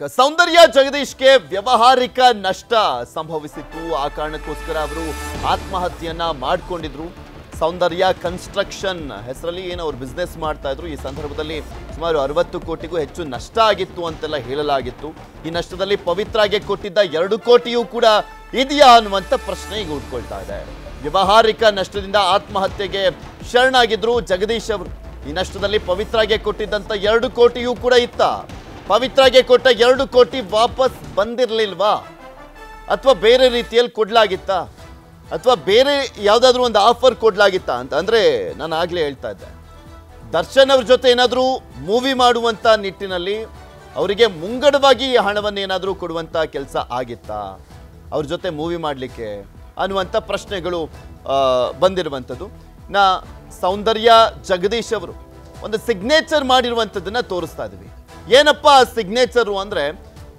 ಸೌಂದರ್ಯ ಜಗದೀಶ್ಗೆ ವ್ಯವಹಾರಿಕ ನಷ್ಟ ಸಂಭವಿಸಿತ್ತು. ಆ ಕಾರಣಕ್ಕೋಸ್ಕರ ಅವರು ಆತ್ಮಹತ್ಯೆಯನ್ನ ಮಾಡಿಕೊಂಡಿದ್ರು. ಸೌಂದರ್ಯ ಕನ್ಸ್ಟ್ರಕ್ಷನ್ ಹೆಸರಲ್ಲಿ ಏನು ಅವ್ರು ಬಿಸ್ನೆಸ್ ಮಾಡ್ತಾ ಇದ್ರು ಈ ಸಂದರ್ಭದಲ್ಲಿ ಸುಮಾರು ಅರವತ್ತು ಕೋಟಿಗೂ ಹೆಚ್ಚು ನಷ್ಟ ಆಗಿತ್ತು ಅಂತೆಲ್ಲ ಹೇಳಲಾಗಿತ್ತು. ಈ ನಷ್ಟದಲ್ಲಿ ಪವಿತ್ರಾಗೆ ಕೊಟ್ಟಿದ್ದ ಎರಡು ಕೋಟಿಯೂ ಕೂಡ ಇದೆಯಾ ಅನ್ನುವಂಥ ಪ್ರಶ್ನೆ ಈಗ ಉಟ್ಕೊಳ್ತಾ ಇದೆ. ವ್ಯವಹಾರಿಕ ನಷ್ಟದಿಂದ ಆತ್ಮಹತ್ಯೆಗೆ ಶರಣಾಗಿದ್ರು ಜಗದೀಶ್ ಅವರು. ಈ ನಷ್ಟದಲ್ಲಿ ಪವಿತ್ರಾಗೆ ಕೊಟ್ಟಿದ್ದಂಥ ಎರಡು ಕೋಟಿಯೂ ಕೂಡ ಇತ್ತ? ಪವಿತ್ರಾಗೆ ಕೊಟ್ಟ ಎರಡು ಕೋಟಿ ವಾಪಸ್ ಬಂದಿರಲಿಲ್ವಾ? ಅಥವಾ ಬೇರೆ ರೀತಿಯಲ್ಲಿ ಕೊಡಲಾಗಿತ್ತಾ? ಅಥವಾ ಬೇರೆ ಯಾವುದಾದ್ರೂ ಒಂದು ಆಫರ್ ಕೊಡಲಾಗಿತ್ತಾ ಅಂತ? ಅಂದರೆ ನಾನು ಆಗಲೇ ಹೇಳ್ತಾ ಇದ್ದೆ. ದರ್ಶನ್ ಅವ್ರ ಜೊತೆ ಏನಾದರೂ ಮೂವಿ ಮಾಡುವಂಥ ನಿಟ್ಟಿನಲ್ಲಿ ಅವರಿಗೆ ಮುಂಗಡವಾಗಿ ಈ ಹಣವನ್ನು ಏನಾದರೂ ಕೊಡುವಂಥ ಕೆಲಸ ಆಗಿತ್ತಾ? ಅವ್ರ ಜೊತೆ ಮೂವಿ ಮಾಡಲಿಕ್ಕೆ ಅನ್ನುವಂಥ ಪ್ರಶ್ನೆಗಳು ಬಂದಿರುವಂಥದ್ದು. ನಾ ಸೌಂದರ್ಯ ಜಗದೀಶ್ ಅವರು ಒಂದು ಸಿಗ್ನೇಚರ್ ಮಾಡಿರುವಂಥದ್ದನ್ನು ತೋರಿಸ್ತಾ ಇದ್ವಿ. ಏನಪ್ಪ ಸಿಗ್ನೇಚರು ಅಂದರೆ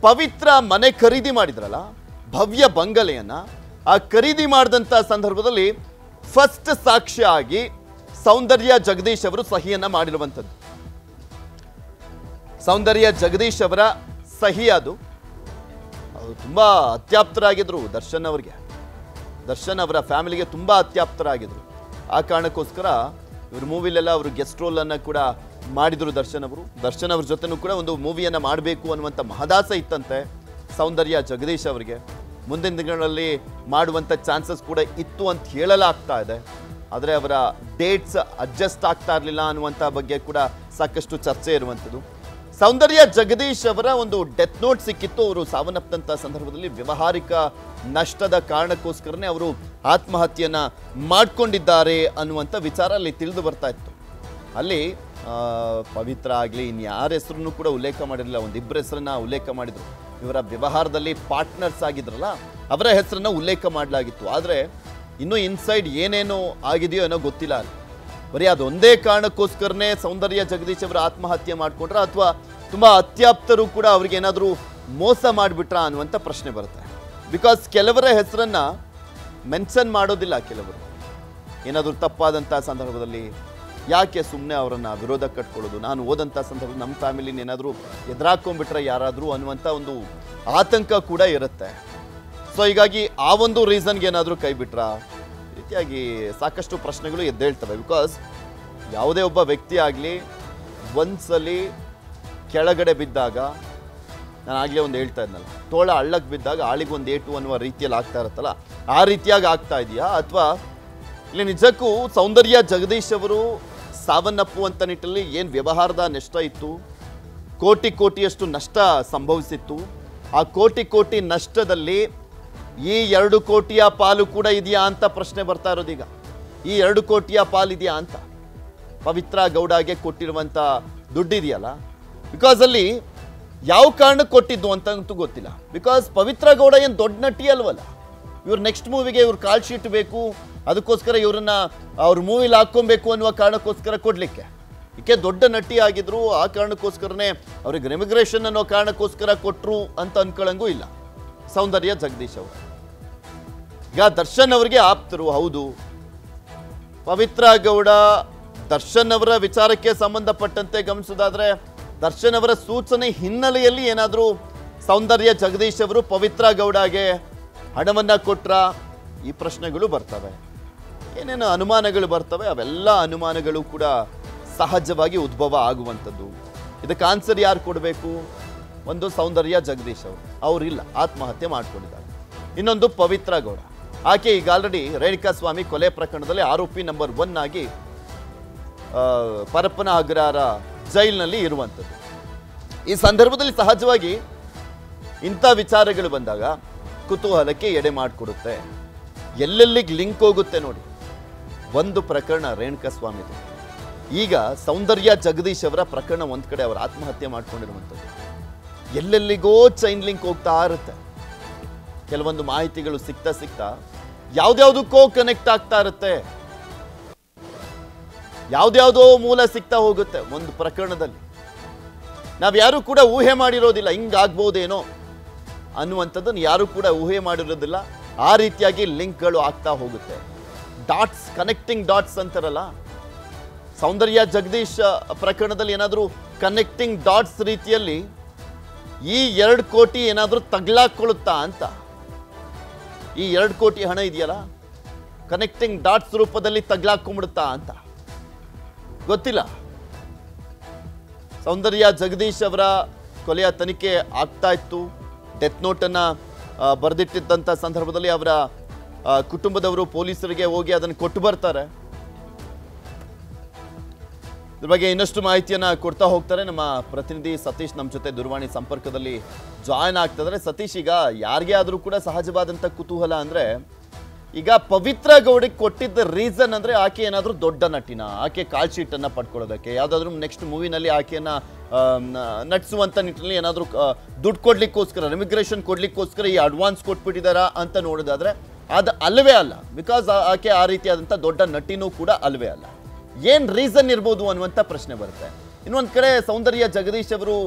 ಪವಿತ್ರ ಮನೆ ಖರೀದಿ ಮಾಡಿದ್ರಲ್ಲ, ಭವ್ಯ ಬಂಗಲೆಯನ್ನು, ಆ ಖರೀದಿ ಮಾಡಿದಂಥ ಸಂದರ್ಭದಲ್ಲಿ ಫಸ್ಟ್ ಸಾಕ್ಷ್ಯ ಸೌಂದರ್ಯ ಜಗದೀಶ್ ಅವರು ಸಹಿಯನ್ನು ಮಾಡಿರುವಂಥದ್ದು. ಸೌಂದರ್ಯ ಜಗದೀಶ್ ಅವರ ಸಹಿ ಅದು. ಅವರು ತುಂಬ ಅತ್ಯಾಪ್ತರಾಗಿದ್ರು ದರ್ಶನ್ ಅವರಿಗೆ. ದರ್ಶನ್ ಅವರ ಫ್ಯಾಮಿಲಿಗೆ ತುಂಬ ಅತ್ಯಾಪ್ತರಾಗಿದ್ರು. ಆ ಕಾರಣಕ್ಕೋಸ್ಕರ ಇವ್ರ ಮೂವಿಲೆಲ್ಲ ಅವರು ಗೆಸ್ಟ್ ರೋಲನ್ನು ಕೂಡ ಮಾಡಿದ್ರು ದರ್ಶನ್ ಅವರು. ದರ್ಶನ್ ಅವ್ರ ಜೊತೆನೂ ಕೂಡ ಒಂದು ಮೂವಿಯನ್ನು ಮಾಡಬೇಕು ಅನ್ನುವಂಥ ಮಹದಾಸ ಇತ್ತಂತೆ ಸೌಂದರ್ಯ ಜಗದೀಶ್ ಅವರಿಗೆ. ಮುಂದಿನ ದಿನಗಳಲ್ಲಿ ಮಾಡುವಂಥ ಚಾನ್ಸಸ್ ಕೂಡ ಇತ್ತು ಅಂತ ಹೇಳಲಾಗ್ತಾ ಇದೆ. ಆದರೆ ಅವರ ಡೇಟ್ಸ್ ಅಡ್ಜಸ್ಟ್ ಆಗ್ತಾ ಇರಲಿಲ್ಲ ಅನ್ನುವಂಥ ಬಗ್ಗೆ ಕೂಡ ಸಾಕಷ್ಟು ಚರ್ಚೆ ಇರುವಂಥದ್ದು. ಸೌಂದರ್ಯ ಜಗದೀಶ್ ಅವರ ಒಂದು ಡೆತ್ ನೋಟ್ ಸಿಕ್ಕಿತ್ತು. ಅವರು ಸಾವನ್ನಪ್ಪಂಥ ಸಂದರ್ಭದಲ್ಲಿ ವ್ಯವಹಾರಿಕ ನಷ್ಟದ ಕಾರಣಕ್ಕೋಸ್ಕರನೇ ಅವರು ಆತ್ಮಹತ್ಯೆಯನ್ನು ಮಾಡಿಕೊಂಡಿದ್ದಾರೆ ಅನ್ನುವಂಥ ವಿಚಾರ ಅಲ್ಲಿ ತಿಳಿದು ಬರ್ತಾ ಇತ್ತು. ಅಲ್ಲಿ ಪವಿತ್ರ ಆಗಲಿ ಇನ್ಯಾರ ಹೆಸರನ್ನು ಕೂಡ ಉಲ್ಲೇಖ ಮಾಡಿರಲಿಲ್ಲ. ಒಂದಿಬ್ಬರ ಹೆಸರನ್ನ ಉಲ್ಲೇಖ ಮಾಡಿದ್ರು. ಇವರ ವ್ಯವಹಾರದಲ್ಲಿ ಪಾರ್ಟ್ನರ್ಸ್ ಆಗಿದ್ರಲ್ಲ, ಅವರ ಹೆಸರನ್ನ ಉಲ್ಲೇಖ ಮಾಡಲಾಗಿತ್ತು. ಆದರೆ, ಇನ್ನೂ ಇನ್ಸೈಡ್ ಏನೇನು ಆಗಿದೆಯೋ ಏನೋ ಗೊತ್ತಿಲ್ಲ ಅಲ್ಲಿ. ಬರೀ ಅದೊಂದೇ ಕಾರಣಕ್ಕೋಸ್ಕರನೇ ಸೌಂದರ್ಯ ಜಗದೀಶ್ ಅವರು ಆತ್ಮಹತ್ಯೆ ಮಾಡಿಕೊಂಡ್ರ ಅಥವಾ ತುಂಬ ಅತ್ಯಾಪ್ತರು ಕೂಡ ಅವ್ರಿಗೆ ಏನಾದರೂ ಮೋಸ ಮಾಡಿಬಿಟ್ರ ಅನ್ನುವಂಥ ಪ್ರಶ್ನೆ ಬರುತ್ತೆ. ಬಿಕಾಸ್ ಕೆಲವರ ಹೆಸರನ್ನು ಮೆನ್ಷನ್ ಮಾಡೋದಿಲ್ಲ ಕೆಲವರು. ಏನಾದರೂ ತಪ್ಪಾದಂಥ ಸಂದರ್ಭದಲ್ಲಿ ಯಾಕೆ ಸುಮ್ಮನೆ ಅವರನ್ನು ವಿರೋಧ ಕಟ್ಕೊಳ್ಳೋದು? ನಾನು ಓದಂಥ ಸಂದರ್ಭದಲ್ಲಿ ನಮ್ಮ ಫ್ಯಾಮಿಲಿನ ಏನಾದರೂ ಎದುರಾಕೊಂಡ್ಬಿಟ್ರೆ ಯಾರಾದರೂ ಅನ್ನುವಂಥ ಒಂದು ಆತಂಕ ಕೂಡ ಇರುತ್ತೆ. ಸೊ ಹೀಗಾಗಿ ಆ ಒಂದು ರೀಸನ್ಗೆ ಏನಾದರೂ ಕೈ ಬಿಟ್ರಾ? ರೀತಿಯಾಗಿ ಸಾಕಷ್ಟು ಪ್ರಶ್ನೆಗಳು ಎದ್ದೇಳ್ತವೆ. ಬಿಕಾಸ್ ಯಾವುದೇ ಒಬ್ಬ ವ್ಯಕ್ತಿ ಆಗಲಿ ಒಂದ್ಸಲಿ ಕೆಳಗಡೆ ಬಿದ್ದಾಗ, ನಾನು ಆಗಲೇ ಒಂದು ಹೇಳ್ತಾ ಇದ್ನಲ್ಲ, ತೋಳ ಹಳ್ಳಕ್ಕೆ ಬಿದ್ದಾಗ ಆಳಿಗೆ ಒಂದು ಏಟು ಅನ್ನುವ ರೀತಿಯಲ್ಲಿ ಆಗ್ತಾ ಇರುತ್ತಲ್ಲ, ಆ ರೀತಿಯಾಗಿ ಆಗ್ತಾ ಇದೆಯಾ? ಅಥವಾ ಇಲ್ಲಿ ನಿಜಕ್ಕೂ ಸೌಂದರ್ಯ ಜಗದೀಶ್ ಅವರು ಸಾವನ್ನಪ್ಪುವಂಥ ನಿಟ್ಟಿನಲ್ಲಿ ಏನು ವ್ಯವಹಾರದ ನಷ್ಟ ಇತ್ತು? ಕೋಟಿ ಕೋಟಿಯಷ್ಟು ನಷ್ಟ ಸಂಭವಿಸಿತ್ತು. ಆ ಕೋಟಿ ಕೋಟಿ ನಷ್ಟದಲ್ಲಿ ಈ ಎರಡು ಕೋಟಿಯ ಪಾಲು ಕೂಡ ಇದೆಯಾ ಅಂತ ಪ್ರಶ್ನೆ ಬರ್ತಾ ಇರೋದೀಗ ಈ ಎರಡು ಕೋಟಿಯ ಪಾಲಿದೆಯಾ ಅಂತ. ಪವಿತ್ರ ಗೌಡಗೆ ಕೊಟ್ಟಿರುವಂಥ ದುಡ್ಡಿದೆಯಲ್ಲ. ಬಿಕಾಸ್ ಅಲ್ಲಿ ಯಾವ ಕಾರಣಕ್ಕೆ ಕೊಟ್ಟಿದ್ದು ಅಂತಂತೂ ಗೊತ್ತಿಲ್ಲ. ಬಿಕಾಸ್ ಪವಿತ್ರ ಗೌಡ ಏನು ದೊಡ್ಡ ನಟಿ ಅಲ್ವಲ್ಲ. ಇವ್ರು ನೆಕ್ಸ್ಟ್ ಮೂವಿಗೆ ಇವ್ರ ಕಾಲ್ ಶೀಟ್ ಬೇಕು, ಅದಕ್ಕೋಸ್ಕರ ಇವ್ರನ್ನ ಅವ್ರ ಮೂವಿಲಿ ಹಾಕ್ಕೊಬೇಕು ಅನ್ನುವ ಕಾರಣಕ್ಕೋಸ್ಕರ ಕೊಡಲಿಕ್ಕೆ. ಈಕೆ ದೊಡ್ಡ ನಟಿ ಆಗಿದ್ರು ಆ ಕಾರಣಕ್ಕೋಸ್ಕರನೇ ಅವ್ರಿಗೆ ರೆಮಿಗ್ರೇಷನ್ ಅನ್ನೋ ಕಾರಣಕ್ಕೋಸ್ಕರ ಕೊಟ್ಟರು ಅಂತ ಅನ್ಕೊಳ್ಳಂಗೂ ಇಲ್ಲ. ಸೌಂದರ್ಯ ಜಗದೀಶ್ ಅವರು. ಈಗ ದರ್ಶನ್ ಅವರಿಗೆ ಆಪ್ತರು, ಹೌದು. ಪವಿತ್ರ ಗೌಡ, ದರ್ಶನ್ ಅವರ ವಿಚಾರಕ್ಕೆ ಸಂಬಂಧಪಟ್ಟಂತೆ ಗಮನಿಸೋದಾದ್ರೆ, ದರ್ಶನ್ ಅವರ ಸೂಚನೆ ಹಿನ್ನೆಲೆಯಲ್ಲಿ ಏನಾದರೂ ಸೌಂದರ್ಯ ಜಗದೀಶ್ ಅವರು ಪವಿತ್ರ ಗೌಡಗೆ ಹಣವನ್ನ ಕೊಟ್ರ ಈ ಪ್ರಶ್ನೆಗಳು ಬರ್ತವೆ. ಏನೇನು ಅನುಮಾನಗಳು ಬರ್ತವೆ, ಅವೆಲ್ಲ ಅನುಮಾನಗಳು ಕೂಡ ಸಹಜವಾಗಿ ಉದ್ಭವ ಆಗುವಂಥದ್ದು. ಇದಕ್ಕೆ ಆನ್ಸರ್ ಯಾರು ಕೊಡಬೇಕು? ಒಂದು ಸೌಂದರ್ಯ ಜಗದೀಶ್ ಅವರು. ಅವರಿಲ್ಲ, ಆತ್ಮಹತ್ಯೆ ಮಾಡ್ಕೊಂಡಿದ್ದಾರೆ. ಇನ್ನೊಂದು ಪವಿತ್ರ ಗೌಡ. ಆಕೆ ಈಗ ಆಲ್ರೆಡಿ ರೇಣುಕಾ ಸ್ವಾಮಿ ಕೊಲೆ ಪ್ರಕರಣದಲ್ಲಿ ಆರೋಪಿ ನಂಬರ್ ಒನ್ ಆಗಿ ಪರಪ್ಪನ ಅಗ್ರಹಾರ ಜೈಲಿನಲ್ಲಿ ಇರುವಂಥದ್ದು. ಈ ಸಂದರ್ಭದಲ್ಲಿ ಸಹಜವಾಗಿ ಇಂಥ ವಿಚಾರಗಳು ಬಂದಾಗ ಕುತೂಹಲಕ್ಕೆ ಎಡೆ ಮಾಡಿಕೊಡುತ್ತೆ. ಎಲ್ಲೆಲ್ಲಿಗೆ ಲಿಂಕ್ ಹೋಗುತ್ತೆ ನೋಡಿ. ಒಂದು ಪ್ರಕರಣ ರೇಣುಕಾ ಸ್ವಾಮಿದು ಈಗ ಸೌಂದರ್ಯ ಜಗದೀಶ್ ಅವರ ಪ್ರಕರಣ ಒಂದು ಕಡೆ ಅವರು ಆತ್ಮಹತ್ಯೆ ಮಾಡ್ಕೊಂಡಿರುವಂಥದ್ದು. ಎಲ್ಲೆಲ್ಲಿಗೋ ಚೈನ್ ಲಿಂಕ್ ಹೋಗ್ತಾ ಇರುತ್ತೆ. ಕೆಲವೊಂದು ಮಾಹಿತಿಗಳು ಸಿಗ್ತಾ ಸಿಗ್ತಾ ಯಾವ್ದ್ಯಾವ್ದಕ್ಕೋ ಕನೆಕ್ಟ್ ಆಗ್ತಾ ಇರುತ್ತೆ. ಯಾವ್ದ್ಯಾವ್ದೋ ಮೂಲ ಸಿಗ್ತಾ ಹೋಗುತ್ತೆ ಒಂದು ಪ್ರಕರಣದಲ್ಲಿ. ನಾವ್ಯಾರು ಕೂಡ ಊಹೆ ಮಾಡಿರೋದಿಲ್ಲ, ಹಿಂಗಾಗ್ಬೋದೇನೋ. ಅನ್ನುವಂಥದ್ದನ್ನು ಯಾರು ಕೂಡ ಊಹೆ ಮಾಡಿರೋದಿಲ್ಲ. ಆ ರೀತಿಯಾಗಿ ಲಿಂಕ್ಗಳು ಆಗ್ತಾ ಹೋಗುತ್ತೆ. ಡಾಟ್ಸ್, ಕನೆಕ್ಟಿಂಗ್ ಡಾಟ್ಸ್ ಅಂತಾರಲ್ಲ? ಸೌಂದರ್ಯ ಜಗದೀಶ್ ಪ್ರಕರಣದಲ್ಲಿ ಏನಾದರೂ ಕನೆಕ್ಟಿಂಗ್ ಡಾಟ್ಸ್ ರೀತಿಯಲ್ಲಿ ಈ ಎರಡು ಕೋಟಿ ಏನಾದರೂ ತಗ್ಲಾಕೊಳ್ಳುತ್ತಾ ಅಂತ? ಈ ಎರಡು ಕೋಟಿ ಹಣ ಇದೆಯಲ್ಲ? ಕನೆಕ್ಟಿಂಗ್ ಡಾಟ್ಸ್ ರೂಪದಲ್ಲಿ ತಗ್ಲಾಕೊಂಡ್ಬಿಡುತ್ತಾ ಅಂತ? ಗೊತ್ತಿಲ್ಲ. ಸೌಂದರ್ಯ ಜಗದೀಶ್ ಅವರ ಕೊಲೆಯ ತನಿಖೆ ಆಗ್ತಾ ಇತ್ತು. ಡೆತ್ ನೋಟನ್ನು ಬರೆದಿಟ್ಟಿದ್ದಂಥ ಸಂದರ್ಭದಲ್ಲಿ ಅವರ ಕುಟುಂಬದವರು ಪೊಲೀಸರಿಗೆ ಹೋಗಿ ಅದನ್ನು ಕೊಟ್ಟು ಬರ್ತಾರೆ. ಇದ್ರ ಬಗ್ಗೆ ಇನ್ನಷ್ಟು ಮಾಹಿತಿಯನ್ನ ಕೊಡ್ತಾ ಹೋಗ್ತಾರೆ ನಮ್ಮ ಪ್ರತಿನಿಧಿ ಸತೀಶ್. ನಮ್ಮ ಜೊತೆ ದೂರವಾಣಿ ಸಂಪರ್ಕದಲ್ಲಿ ಜಾಯ್ನ್ ಆಗ್ತದೆ ಸತೀಶ್, ಈಗ ಯಾರಿಗೆ ಆದರೂ ಕೂಡ ಸಹಜವಾದಂಥ ಕುತೂಹಲ ಅಂದ್ರೆ ಈಗ ಪವಿತ್ರ ಗೌಡಿಗೆ ಕೊಟ್ಟಿದ್ದ ರೀಸನ್ ಅಂದ್ರೆ ಆಕೆ ಏನಾದರೂ ದೊಡ್ಡ ನಟಿನ? ಆಕೆ ಕಾಲ್ ಶೀಟ್ ಅನ್ನ ಪಡ್ಕೊಳ್ಳೋದಕ್ಕೆ, ಯಾವ್ದಾದ್ರು ನೆಕ್ಸ್ಟ್ ಮೂವಿನಲ್ಲಿ ಆಕೆಯನ್ನ ನಟಿಸುವಂತ ನಿಟ್ಟಿನಲ್ಲಿ ಏನಾದರೂ ದುಡ್ಡು ಕೊಡ್ಲಿಕ್ಕೋಸ್ಕರ ಇಮಿಗ್ರೇಷನ್ ಕೊಡ್ಲಿಕ್ಕೋಸ್ಕರ ಈ ಅಡ್ವಾನ್ಸ್ ಕೊಟ್ಬಿಟ್ಟಿದಾರಾ ಅಂತ ನೋಡೋದಾದ್ರೆ ಅದು ಅಲ್ಲವೇ ಅಲ್ಲ. ಬಿಕಾಸ್ ಆಕೆ ಆ ರೀತಿಯಾದಂಥ ದೊಡ್ಡ ನಟಿನೂ ಕೂಡ ಅಲ್ವೇ ಅಲ್ಲ. ಏನ್ ರೀಸನ್ ಇರ್ಬೋದು ಅನ್ನುವಂಥ ಪ್ರಶ್ನೆ ಬರುತ್ತೆ. ಇನ್ನೊಂದು ಕಡೆ ಸೌಂದರ್ಯ ಜಗದೀಶ್ ಅವರು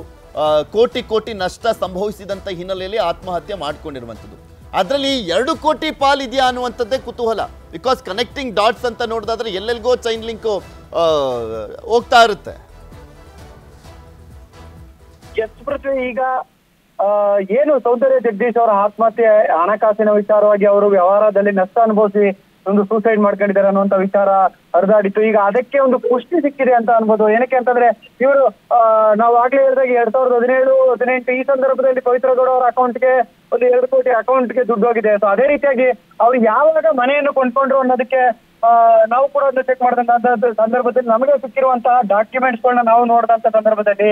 ಕೋಟಿ ಕೋಟಿ ನಷ್ಟ ಸಂಭವಿಸಿದಂತ ಹಿನ್ನೆಲೆಯಲ್ಲಿ ಆತ್ಮಹತ್ಯೆ ಮಾಡ್ಕೊಂಡಿರುವಂಥದ್ದು. ಅದರಲ್ಲಿ ಎರಡು ಕೋಟಿ ಪಾಲಿದೆಯಾ ಅನ್ನುವಂಥದ್ದೇ ಕುತೂಹಲ. ಬಿಕಾಸ್ ಕನೆಕ್ಟಿಂಗ್ ಡಾಟ್ಸ್ ಅಂತ ನೋಡಿದಾದ್ರೆ ಎಲ್ಲೆಲ್ಗೋ ಚೈನ್ ಲಿಂಕ್ ಹೋಗ್ತಾ ಇರುತ್ತೆ. ಈಗ ಏನು ಸೌಂದರ್ಯ ಜಗದೀಶ್ ಅವರ ಆತ್ಮಹತ್ಯೆ, ಹಣಕಾಸಿನ ವಿಚಾರವಾಗಿ ಅವರು ವ್ಯವಹಾರದಲ್ಲಿ ನಷ್ಟ ಅನುಭವಿಸಿ ಒಂದು ಸೂಸೈಡ್ ಮಾಡ್ಕೊಂಡಿದ್ದಾರೆ ಅನ್ನುವಂತ ವಿಚಾರ ಹರಿದಾಡಿತ್ತು. ಈಗ ಅದಕ್ಕೆ ಒಂದು ಪುಷ್ಟಿ ಸಿಕ್ಕಿದೆ ಅಂತ ಅನ್ಬೋದು. ಏನಕ್ಕೆ ಅಂತಂದ್ರೆ, ಇವರು ನಾವು ಆಗ್ಲೇ ಹೇಳಿದಾಗ ಎರಡ್ ಸಾವಿರದ ಹದಿನೇಳು, ಹದಿನೆಂಟು ಈ ಸಂದರ್ಭದಲ್ಲಿ ಪವಿತ್ರ ಗೌಡ ಅವರ ಅಕೌಂಟ್ಗೆ ಒಂದು ಎರಡು ಕೋಟಿ ಅಕೌಂಟ್ಗೆ ದುಡ್ಡು ಹೋಗಿದೆ. ಸೊ ಅದೇ ರೀತಿಯಾಗಿ ಅವ್ರು ಯಾವಾಗ ಮನೆಯನ್ನು ಕೊಂಡ್ಕೊಂಡ್ರು ಅನ್ನೋದಕ್ಕೆ ನಾವು ಕೂಡ ಒಂದು ಚೆಕ್ ಮಾಡಿದಂತ ಸಂದರ್ಭದಲ್ಲಿ ನಮಗೆ ಸಿಕ್ಕಿರುವಂತಹ ಡಾಕ್ಯುಮೆಂಟ್ಸ್ ಗಳನ್ನ ನಾವು ನೋಡಿದಂತ ಸಂದರ್ಭದಲ್ಲಿ,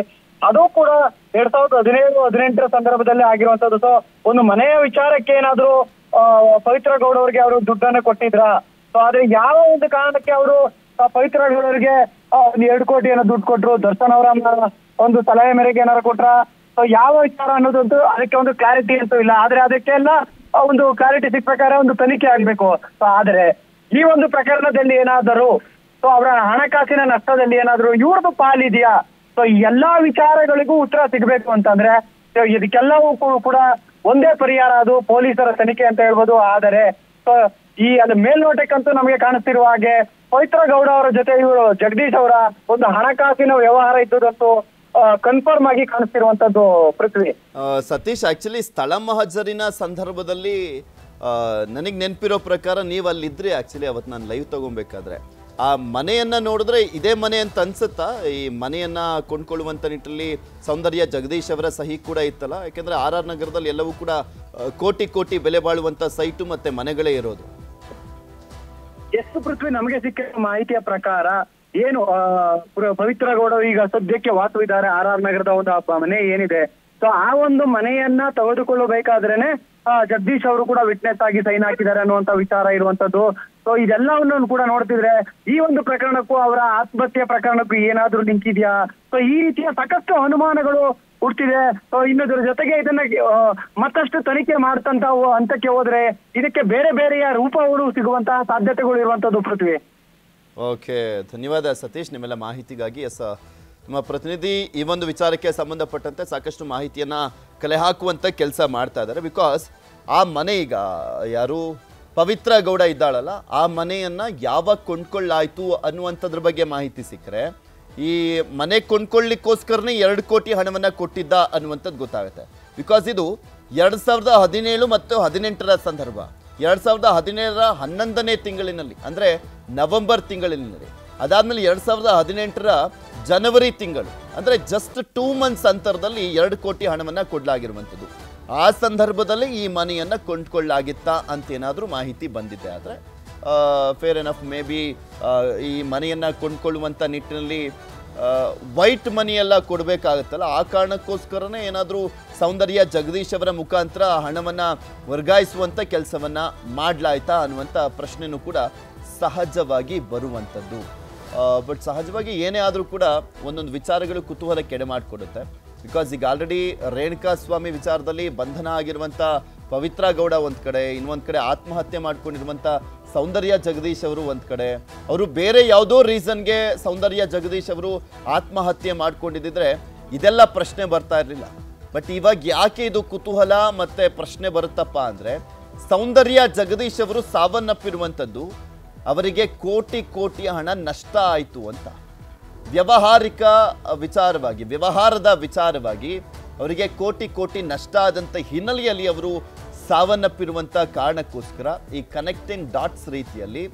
ಅದು ಕೂಡ ಎರಡ್ ಸಾವಿರದ ಹದಿನೇಳು, ಹದಿನೆಂಟರ ಸಂದರ್ಭದಲ್ಲಿ ಆಗಿರುವಂತದ್ದು ಸೊ ಒಂದು ಮನೆಯ ವಿಚಾರಕ್ಕೆ ಏನಾದ್ರು ಪವಿತ್ರ ಗೌಡ ಅವರಿಗೆ ಅವರು ದುಡ್ಡನ್ನ ಕೊಟ್ಟಿದ್ರ? ಸೊ ಆದ್ರೆ ಯಾವ ಒಂದು ಕಾರಣಕ್ಕೆ ಅವರು ಪವಿತ್ರ ಗೌಡ ಅವರಿಗೆ ಒಂದು ಎರಡು ಏನೋ ದುಡ್ಡು ಕೊಟ್ರು? ದರ್ಶನ್ ಅವರ ಒಂದು ಸಲಹೆ ಮೇರೆಗೆ ಏನಾರು ಕೊಟ್ರ? ಯಾವ ವಿಚಾರ ಅನ್ನೋದಂತೂ ಅದಕ್ಕೆ ಒಂದು ಕ್ಲಾರಿಟಿ ಅಂತೂ ಇಲ್ಲ. ಆದ್ರೆ ಅದಕ್ಕೆಲ್ಲ ಒಂದು ಕ್ಲಾರಿಟಿ ಸಿಕ್ಕ ಪ್ರಕಾರ ಒಂದು ತನಿಖೆ ಆಗ್ಬೇಕು. ಸೊ ಆದ್ರೆ ಈ ಒಂದು ಪ್ರಕರಣದಲ್ಲಿ ಏನಾದರೂ ಸೊ ಅವರ ಹಣಕಾಸಿನ ನಷ್ಟದಲ್ಲಿ ಏನಾದ್ರು ಇವ್ರದ್ದು ಪಾಲಿದೆಯಾ? ಸೊ ಎಲ್ಲಾ ವಿಚಾರಗಳಿಗೂ ಉತ್ತರ ಸಿಗ್ಬೇಕು ಅಂತಂದ್ರೆ ಇದಕ್ಕೆಲ್ಲವೂ ಕೂಡ ಒಂದೇ ಪರಿಹಾರ ಅದು ಪೊಲೀಸರ ತನಿಖೆ ಅಂತ ಹೇಳ್ಬೋದು. ಆದರೆ ಸೊ ಈ ಅದು ಮೇಲ್ನೋಟಕ್ಕಂತೂ ನಮಗೆ ಕಾಣಿಸ್ತಿರುವ ಹಾಗೆ ಪವಿತ್ರ ಗೌಡ ಅವರ ಜೊತೆ ಇವರು, ಜಗದೀಶ್ ಅವರ ಒಂದು ಹಣಕಾಸಿನ ವ್ಯವಹಾರ ಇದ್ದುದಂತೂ ಕನ್ಫರ್ಮ್ ಆಗಿ ಕಾಣಿಸ್ತಿರುವಂತದ್ದು ಪೃಥ್ವಿ. ಸತೀಶ್ ಆಕ್ಚುಲಿ ಸ್ಥಳ ಮಹಜರಿನ ಸಂದರ್ಭದಲ್ಲಿ ನನಗೆ ನೆನಪಿರೋ ಪ್ರಕಾರ ನೀವು ಅಲ್ಲಿದ್ರಿ ಆಕ್ಚುಲಿ ಅವತ್ತು ನಾನು ಲೈವ್ ತಗೊಬೇಕಾದ್ರೆ. ಆ ಮನೆಯನ್ನ ನೋಡಿದ್ರೆ ಇದೇ ಮನೆ ಅಂತ ಅನ್ಸುತ್ತಾ? ಈ ಮನೆಯನ್ನ ಕೊಂಡ್ಕೊಳ್ಳುವಂತ ನಿಟ್ಟಿನಲ್ಲಿ ಸೌಂದರ್ಯ ಜಗದೀಶ್ ಅವರ ಸಹಿ ಕೂಡ ಇತ್ತಲ್ಲ? ಯಾಕಂದ್ರೆ ಆರ್ ಆರ್ ನಗರದಲ್ಲಿ ಎಲ್ಲವೂ ಕೂಡ ಕೋಟಿ ಕೋಟಿ ಬೆಲೆ ಬಾಳುವಂತ ಸೈಟು ಮತ್ತೆ ಮನೆಗಳೇ ಇರೋದು. ಎಷ್ಟು ಪೃಥ್ವಿ ನಮಗೆ ಸಿಕ್ಕ ಮಾಹಿತಿಯ ಪ್ರಕಾರ ಏನು ಪವಿತ್ರ ಗೌಡ ಈಗ ಸದ್ಯಕ್ಕೆ ವಾಸವಿದ್ದಾರೆ ಆರ್ ಆರ್ ನಗರದ ಒಂದು ಮನೆ ಏನಿದೆ. ಸೊ ಆ ಒಂದು ಮನೆಯನ್ನ ತೆಗೆದುಕೊಳ್ಳಬೇಕಾದ್ರೇನೆ ಜಗದೀಶ್ ಅವರು ಕೂಡ ವಿಟ್ನೆಸ್ ಆಗಿ ಸೈನ್ ಹಾಕಿದ್ದಾರೆ ಅನ್ನುವಂತ ವಿಚಾರ ಇರುವಂತದ್ದು. ಸೊ ಇದೆಲ್ಲವನ್ನು ಕೂಡ ನೋಡ್ತಿದ್ರೆ, ಈ ಒಂದು ಪ್ರಕರಣಕ್ಕೂ ಅವರ ಆತ್ಮಹತ್ಯೆ ಪ್ರಕರಣಕ್ಕೂ ಏನಾದ್ರೂ ಲಿಂಕ್ ಇದೆಯಾ? ಸೊ ಈ ರೀತಿಯ ಸಾಕಷ್ಟು ಅನುಮಾನಗಳು ಹುಟ್ಟಿದೆ ಸೊ ಇನ್ನೊಂದರ ಜೊತೆಗೆ ಇದನ್ನ ಮತ್ತಷ್ಟು ತನಿಖೆ ಮಾಡ್ತಂತ ಹಂತಕ್ಕೆ ಹೋದ್ರೆ, ಇದಕ್ಕೆ ಬೇರೆ ಬೇರೆಯ ರೂಪಗಳು ಸಿಗುವಂತಹ ಸಾಧ್ಯತೆಗಳು ಇರುವಂತದ್ದು ಪೃಥ್ವಿ. ಓಕೆ, ಧನ್ಯವಾದ ಸತೀಶ್, ನಿಮ್ಮೆಲ್ಲ ಮಾಹಿತಿಗಾಗಿ. ಎಸ್ ನಮ್ಮ ಪ್ರತಿನಿಧಿ ಈ ಒಂದು ವಿಚಾರಕ್ಕೆ ಸಂಬಂಧಪಟ್ಟಂತೆ ಸಾಕಷ್ಟು ಮಾಹಿತಿಯನ್ನು ಕಲೆ ಹಾಕುವಂಥ ಕೆಲಸ ಮಾಡ್ತಾ ಇದ್ದಾರೆ. ಬಿಕಾಸ್ ಆ ಮನೆ ಈಗ ಯಾರು? ಪವಿತ್ರ ಗೌಡ ಇದ್ದಾಳಲ್ಲ, ಆ ಮನೆಯನ್ನು ಯಾವಾಗ ಕೊಂಡ್ಕೊಳ್ಳಾಯಿತು ಅನ್ನುವಂಥದ್ರ ಬಗ್ಗೆ ಮಾಹಿತಿ ಸಿಕ್ಕರೆ, ಈ ಮನೆ ಕೊಂಡ್ಕೊಳ್ಳಿಕ್ಕೋಸ್ಕರನೇ ಎರಡು ಕೋಟಿ ಹಣವನ್ನು ಕೊಟ್ಟಿದ್ದ ಅನ್ನುವಂಥದ್ದು ಗೊತ್ತಾಗುತ್ತೆ. ಬಿಕಾಸ್ ಇದು ಎರಡು ಸಾವಿರದ ಹದಿನೇಳು ಮತ್ತು ಹದಿನೆಂಟರ ಸಂದರ್ಭ. ಎರಡು ಸಾವಿರದ ಹದಿನೇಳರ ಹನ್ನೊಂದನೇ ತಿಂಗಳಿನಲ್ಲಿ, ಅಂದರೆ ನವೆಂಬರ್ ತಿಂಗಳಿನಲ್ಲಿ. ಅದಾದಮೇಲೆ ಎರಡು ಸಾವಿರದ ಹದಿನೆಂಟರ ಜನವರಿ ತಿಂಗಳು, ಅಂದರೆ ಜಸ್ಟ್ ಟೂ ಮಂತ್ಸ್ ಅಂತರದಲ್ಲಿ ಎರಡು ಕೋಟಿ ಹಣವನ್ನು ಕೊಡಲಾಗಿರುವಂಥದ್ದು. ಆ ಸಂದರ್ಭದಲ್ಲಿ ಈ ಮನೆಯನ್ನು ಕೊಂಡ್ಕೊಳ್ಳಾಗಿತ್ತಾ ಅಂತ ಏನಾದರೂ ಮಾಹಿತಿ ಬಂದಿದೆ ಆದರೆ ಫೇರ್ ಎನಫ್ ಮೇ ಬಿ ಈ ಮನೆಯನ್ನು ಕೊಂಡ್ಕೊಳ್ಳುವಂಥ ನಿಟ್ಟಿನಲ್ಲಿ ವೈಟ್ ಮನಿ ಎಲ್ಲ ಕೊಡಬೇಕಾಗತ್ತಲ್ಲ, ಆ ಕಾರಣಕ್ಕೋಸ್ಕರನೇ ಏನಾದರೂ ಸೌಂದರ್ಯ ಜಗದೀಶ್ ಅವರ ಮುಖಾಂತರ ಹಣವನ್ನು ವರ್ಗಾಯಿಸುವಂಥ ಕೆಲಸವನ್ನು ಮಾಡಲಾಯ್ತಾ ಅನ್ನುವಂಥ ಪ್ರಶ್ನೆನೂ ಕೂಡ ಸಹಜವಾಗಿ ಬರುವಂಥದ್ದು ಬಟ್ ಸಹಜವಾಗಿ ಏನೇ ಆದರೂ ಕೂಡ ಒಂದೊಂದು ವಿಚಾರಗಳು ಕುತೂಹಲ ಕೆಡೆ ಮಾಡಿಕೊಡುತ್ತೆ. ಬಿಕಾಸ್ ಈಗ ಆಲ್ರೆಡಿ ರೇಣುಕಾ ಸ್ವಾಮಿ ವಿಚಾರದಲ್ಲಿ ಬಂಧನ ಆಗಿರುವಂಥ ಪವಿತ್ರ ಗೌಡ ಒಂದು ಕಡೆ, ಇನ್ನೊಂದು ಕಡೆ ಆತ್ಮಹತ್ಯೆ ಮಾಡ್ಕೊಂಡಿರುವಂಥ ಸೌಂದರ್ಯ ಜಗದೀಶ್ ಅವರು ಒಂದು ಕಡೆ. ಅವರು ಬೇರೆ ಯಾವುದೋ ರೀಸನ್ಗೆ ಸೌಂದರ್ಯ ಜಗದೀಶ್ ಅವರು ಆತ್ಮಹತ್ಯೆ ಮಾಡ್ಕೊಂಡಿದ್ದಿದ್ರೆ ಇದೆಲ್ಲ ಪ್ರಶ್ನೆ ಬರ್ತಾ ಇರಲಿಲ್ಲ. ಬಟ್ ಇವಾಗ ಯಾಕೆ ಇದು ಕುತೂಹಲ ಮತ್ತೆ ಪ್ರಶ್ನೆ ಬರುತ್ತಪ್ಪ ಅಂದರೆ, ಸೌಂದರ್ಯ ಜಗದೀಶ್ ಅವರು ಸಾವನ್ನಪ್ಪಿರುವಂಥದ್ದು ಅವರಿಗೆ ಕೋಟಿ ಕೋಟಿ ಹಣ ನಷ್ಟ ಆಯಿತು ಅಂತ. ವ್ಯವಹಾರಿಕ ವಿಚಾರವಾಗಿ, ವ್ಯವಹಾರದ ವಿಚಾರವಾಗಿ ಅವರಿಗೆ ಕೋಟಿ ಕೋಟಿ ನಷ್ಟ ಆದಂಥ ಹಿನ್ನೆಲೆಯಲ್ಲಿ ಅವರು ಸಾವನ್ನಪ್ಪಿರುವಂಥ ಕಾರಣಕ್ಕೋಸ್ಕರ ಈ ಕನೆಕ್ಟಿಂಗ್ ಡಾಟ್ಸ್ ರೀತಿಯಲ್ಲಿ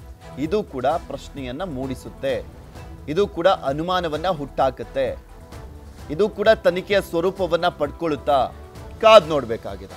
ಇದು ಕೂಡ ಪ್ರಶ್ನೆಯನ್ನ ಮೂಡಿಸುತ್ತೆ. ಇದು ಕೂಡ ಅನುಮಾನವನ್ನು ಹುಟ್ಟಾಕತ್ತೆ. ಇದು ಕೂಡ ತನಿಖೆಯ ಸ್ವರೂಪವನ್ನ ಪಡ್ಕೊಳ್ಳುತ್ತಾ. ಕಾದ್ ನೋಡ್ಬೇಕಾಗಿದೆ.